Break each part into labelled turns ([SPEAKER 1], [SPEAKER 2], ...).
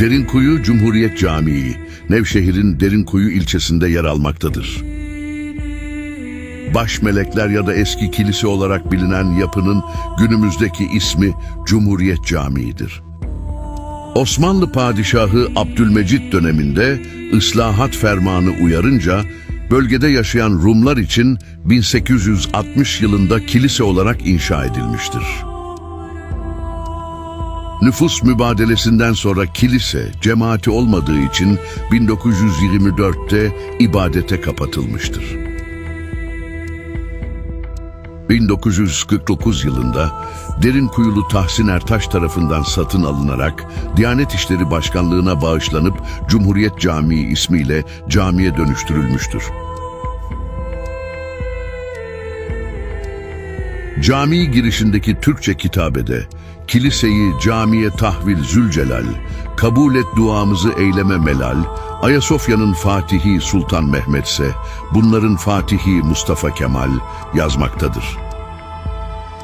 [SPEAKER 1] Derinkuyu Cumhuriyet Camii, Nevşehir'in Derinkuyu ilçesinde yer almaktadır. Baş melekler ya da eski kilise olarak bilinen yapının günümüzdeki ismi Cumhuriyet Camii'dir. Osmanlı Padişahı Abdülmecit döneminde ıslahat fermanı uyarınca bölgede yaşayan Rumlar için 1860 yılında kilise olarak inşa edilmiştir. Nüfus mübadelesinden sonra kilise cemaati olmadığı için 1924'te ibadete kapatılmıştır. 1949 yılında Derinkuyulu Tahsin Ertaş tarafından satın alınarak Diyanet İşleri Başkanlığı'na bağışlanıp Cumhuriyet Camii ismiyle camiye dönüştürülmüştür. Cami girişindeki Türkçe kitabede kiliseyi camiye tahvil Zülcelal, kabul et duamızı eyleme melal, Ayasofya'nın Fatihi Sultan Mehmetse, bunların Fatihi Mustafa Kemal yazmaktadır.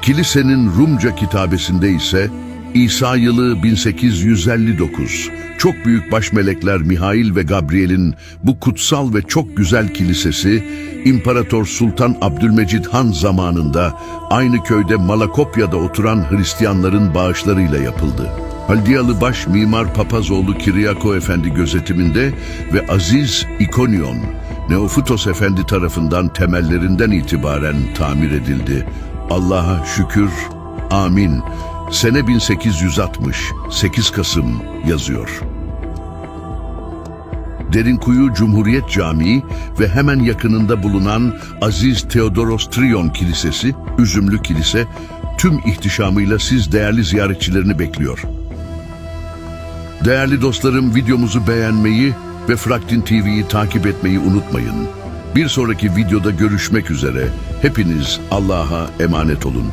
[SPEAKER 1] Kilisenin Rumca kitabesinde ise İsa yılı 1859, çok büyük başmelekler Mihail ve Gabriel'in bu kutsal ve çok güzel kilisesi, İmparator Sultan Abdülmecid Han zamanında aynı köyde Malakopya'da oturan Hristiyanların bağışlarıyla yapıldı. Haldiyalı baş mimar Papazoğlu Kiryako Efendi gözetiminde ve Aziz İkonyon, Neofutos Efendi tarafından temellerinden itibaren tamir edildi. Allah'a şükür, amin. Sene 1860, 8 Kasım yazıyor. Derinkuyu Cumhuriyet Camii ve hemen yakınında bulunan Aziz Theodoros Trion Kilisesi, Üzümlü Kilise, tüm ihtişamıyla siz değerli ziyaretçilerini bekliyor. Değerli dostlarım videomuzu beğenmeyi ve Fraktin TV'yi takip etmeyi unutmayın. Bir sonraki videoda görüşmek üzere. Hepiniz Allah'a emanet olun.